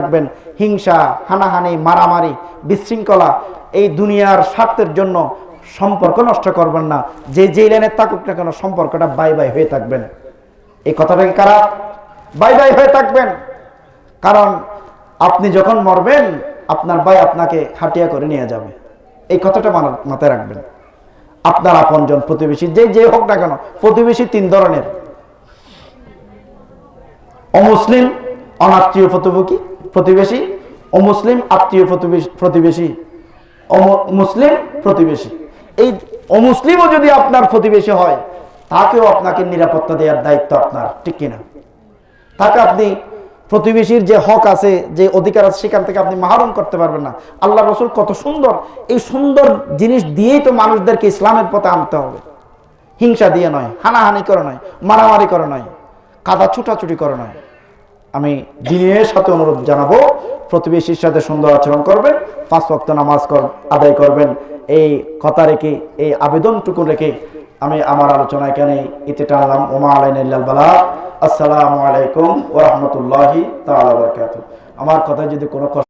রাখবেন হিংসা, হানাহানি, মারামারি, বিশৃঙ্খলা এই দুনিয়ার স্বার্থের জন্য সম্পর্ক নষ্ট করবেন না। যে যে লাইনে থাকুক না কেন সম্পর্কটা বাই বাই হয়ে থাকবেন। এই কথাটা কি খারাপ বাই বাই হয়ে থাকবেন। কারণ আপনি যখন মরবেন, আপনার ভাই আপনাকে হাটিয়া করে নিয়ে যাবে। এই কথাটা মাথায় রাখবেন। আপনার আপনজন প্রতিবেশী, যে যে হোক না কেন, প্রতিবেশী তিন ধরনের। অমুসলিম, অনাত্মীয় প্রতিবেশী প্রতিবেশী অমুসলিম আত্মীয় প্রতিবেশী মুসলিম প্রতিবেশী। এই অমুসলিমও যদি আপনার প্রতিবেশী হয়, তাকেও আপনাকে নিরাপত্তা দেওয়ার দায়িত্ব আপনার, ঠিক কিনা? তাকে আপনি প্রতিবেশীর যে হক আছে, যে অধিকার আছে, সেখান থেকে আপনি মাহরুম করতে পারবেন না। আল্লাহ রসুল কত সুন্দর, এই সুন্দর জিনিস দিয়েই তো মানুষদেরকে ইসলামের পথে আনতে হবে। হিংসা দিয়ে নয়, হানাহানি করে নয়, মারামারি করে নয়, কাদা ছুটাছুটি করে নয়। আমি দিনের সাথে অনুরোধ জানাব, প্রতিবেশীর সাথে সুন্দর আচরণ করবেন, পাঁচ ওয়াক্ত নামাজ আদায় করবেন। এই কথা রেখে, এই আবেদনটুকু রেখে আমি আমার আলোচনা এখানে ইতি টানলাম। ওমা আলাইন বালা। আসসালামু আলাইকুম ওরহমতুল্লাহি বারাকাতুহু। আমার কথা যদি কোনো